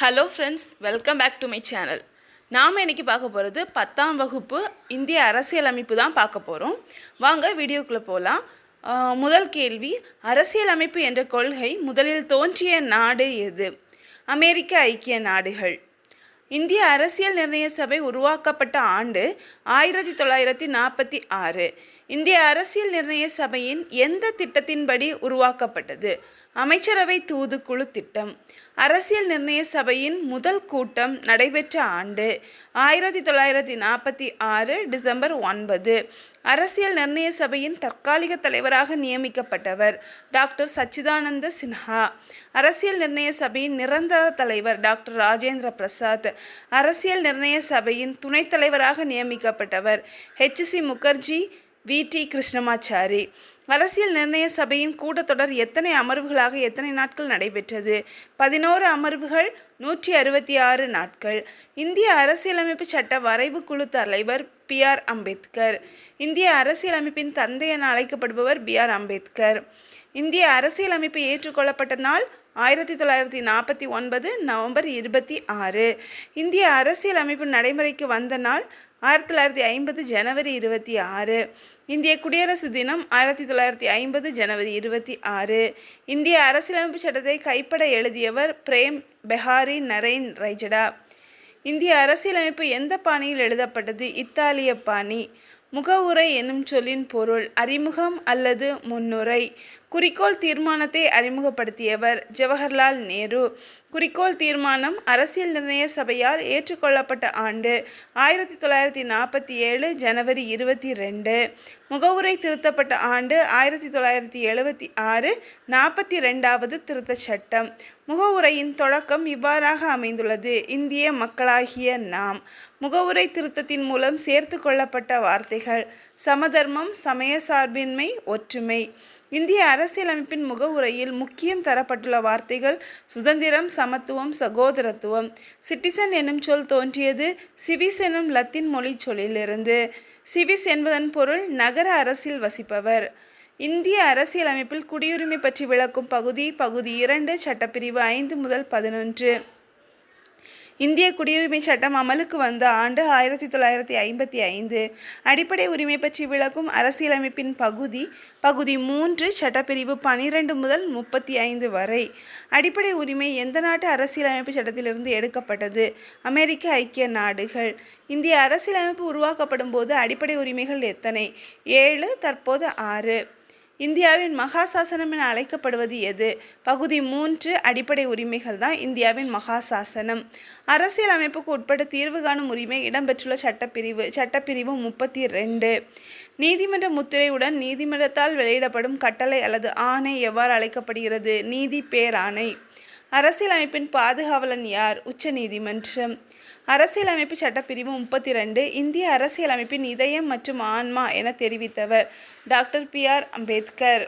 Hello friends welcome back to my channel நாம் இன்னைக்கு பார்க்க போகிறது பத்தாம் வகுப்பு இந்திய அரசியலமைப்பு தான் பார்க்க போகிறோம் வாங்க வீடியோக்குள்ளே போகலாம் முதல் கேள்வி அரசியலமைப்பு என்ற கொள்கை முதலில் தோன்றிய நாடு எது? அமெரிக்க ஐக்கிய நாடுகள். இந்திய அரசியல் நிர்ணய சபை உருவாக்கப்பட்ட ஆண்டு ஆயிரத்தி தொள்ளாயிரத்தி நாற்பத்தி ஆறு. இந்திய அரசியல் நிர்ணய சபையின் எந்த திட்டத்தின்படி உருவாக்கப்பட்டது? அமைச்சரவை தூதுக்குழு திட்டம். அரசியல் நிர்ணய சபையின் முதல் கூட்டம் நடைபெற்ற ஆண்டு ஆயிரத்தி தொள்ளாயிரத்தி நாற்பத்தி ஆறு டிசம்பர் ஒன்பது. அரசியல் நிர்ணய சபையின் தற்காலிக தலைவராக நியமிக்கப்பட்டவர் டாக்டர் சச்சிதானந்த சின்ஹா. அரசியல் நிர்ணய சபையின் நிரந்தர தலைவர் டாக்டர் ராஜேந்திர பிரசாத். அரசியல் நிர்ணய சபையின் துணைத் தலைவராக நியமிக்கப்பட்டவர் H C. Mukherjee V. T. Krishnamachari. அரசியல் நிர்ணய சபையின் கூட்டத்தொடர் எத்தனை அமர்வுகளாக எத்தனை நாட்கள் நடைபெற்றது? பதினோரு அமர்வுகள் நூற்றி அறுபத்தி ஆறு நாட்கள். இந்திய அரசியலமைப்பு சட்ட வரைவு குழு தலைவர் பி. ஆர். அம்பேத்கர். இந்திய அரசியலமைப்பின் தந்தை என அழைக்கப்படுபவர் பி. ஆர். அம்பேத்கர். இந்திய அரசியலமைப்பு ஏற்றுக்கொள்ளப்பட்ட நாள் ஆயிரத்தி தொள்ளாயிரத்தி நாற்பத்தி ஒன்பது நவம்பர் இருபத்தி ஆறு. இந்திய அரசியலமைப்பு நடைமுறைக்கு வந்த நாள் ஆயிரத்தி தொள்ளாயிரத்தி ஐம்பது ஜனவரி இருபத்தி ஆறு. இந்திய குடியரசு தினம் ஆயிரத்தி தொள்ளாயிரத்தி ஐம்பது ஜனவரி இருபத்தி ஆறு. இந்திய அரசியலமைப்பு சட்டத்தை கைப்பட எழுதியவர் பிரேம் பெஹாரி நரேன் ரைஜடா. இந்திய அரசியலமைப்பு எந்த பாணியில் எழுதப்பட்டது? இத்தாலிய பாணி. முகவுரை என்னும் சொல்லின் பொருள் அறிமுகம் அல்லது முன்னுரை. குறிக்கோள் தீர்மானத்தை அறிமுகப்படுத்தியவர் ஜவஹர்லால் நேரு. குறிக்கோள் தீர்மானம் அரசியல் நிர்ணய சபையால் ஏற்றுக்கொள்ளப்பட்ட ஆண்டு ஆயிரத்தி தொள்ளாயிரத்தி நாற்பத்தி ஏழு ஜனவரி இருபத்தி ரெண்டு முகவுரை திருத்தப்பட்ட ஆண்டு ஆயிரத்தி தொள்ளாயிரத்தி எழுபத்தி ஆறு நாற்பத்தி ரெண்டாவது திருத்த சட்டம். முகவுரையின் தொடக்கம் இவ்வாறாக அமைந்துள்ளது. இந்திய மக்களாகிய நாம் முகவுரை திருத்தத்தின் மூலம் சேர்த்து கொள்ளப்பட்ட வார்த்தைகள். சமதர்மம் சமய சார்பின்மை ஒற்றுமை. இந்திய அரசியலமைப்பின் முகவுரையில் முக்கியம் தரப்பட்டுள்ள வார்த்தைகள் சுதந்திரம் சமத்துவம் சகோதரத்துவம். சிட்டிசன் என்னும் சொல் தோன்றியது சிவிஸ் எனும் லத்தீன் மொழி சொல்லிலிருந்து. சிவிஸ் என்பதன் பொருள் நகர அரசில் வசிப்பவர். இந்திய அரசியலமைப்பில் குடியுரிமை பற்றி விளக்கும் பகுதி பகுதி இரண்டு சட்டப்பிரிவு ஐந்து முதல் பதினொன்று. இந்திய குடியுரிமை சட்டம் அமலுக்கு வந்த ஆண்டு ஆயிரத்தி தொள்ளாயிரத்தி ஐம்பத்தி ஐந்து. அடிப்படை உரிமை பற்றி விளக்கும் அரசியலமைப்பின் பகுதி பகுதி மூன்று சட்டப்பிரிவு பனிரெண்டு முதல் முப்பத்தி ஐந்து வரை. அடிப்படை உரிமை எந்த நாட்டு அரசியலமைப்பு சட்டத்திலிருந்து எடுக்கப்பட்டது? அமெரிக்க ஐக்கிய நாடுகள். இந்திய அரசியலமைப்பு உருவாக்கப்படும் போது அடிப்படை உரிமைகள் எத்தனை? ஏழு தற்போது ஆறு. இந்தியாவின் மகாசாசனம் என அழைக்கப்படுவது எது? பகுதி மூன்று அடிப்படை உரிமைகள் தான் இந்தியாவின் மகாசாசனம். அரசியல் அமைப்புக்கு உட்பட்ட தீர்வு காணும் உரிமை இடம்பெற்றுள்ள சட்டப்பிரிவு சட்டப்பிரிவு முப்பத்தி ரெண்டு நீதிமன்ற முத்திரையுடன் நீதிமன்றத்தால் வெளியிடப்படும் கட்டளை அல்லது ஆணை எவ்வாறு அழைக்கப்படுகிறது? நீதி பேராணை. அரசியலமைப்பின் பாதுகாவலன் யார்? உச்ச நீதிமன்றம் அரசியலமைப்பு சட்டப்பிரிவு முப்பத்தி ரெண்டு இந்திய அரசியலமைப்பின் இதயம் மற்றும் ஆன்மா என தெரிவித்தவர் டாக்டர் பி ஆர் அம்பேத்கர்.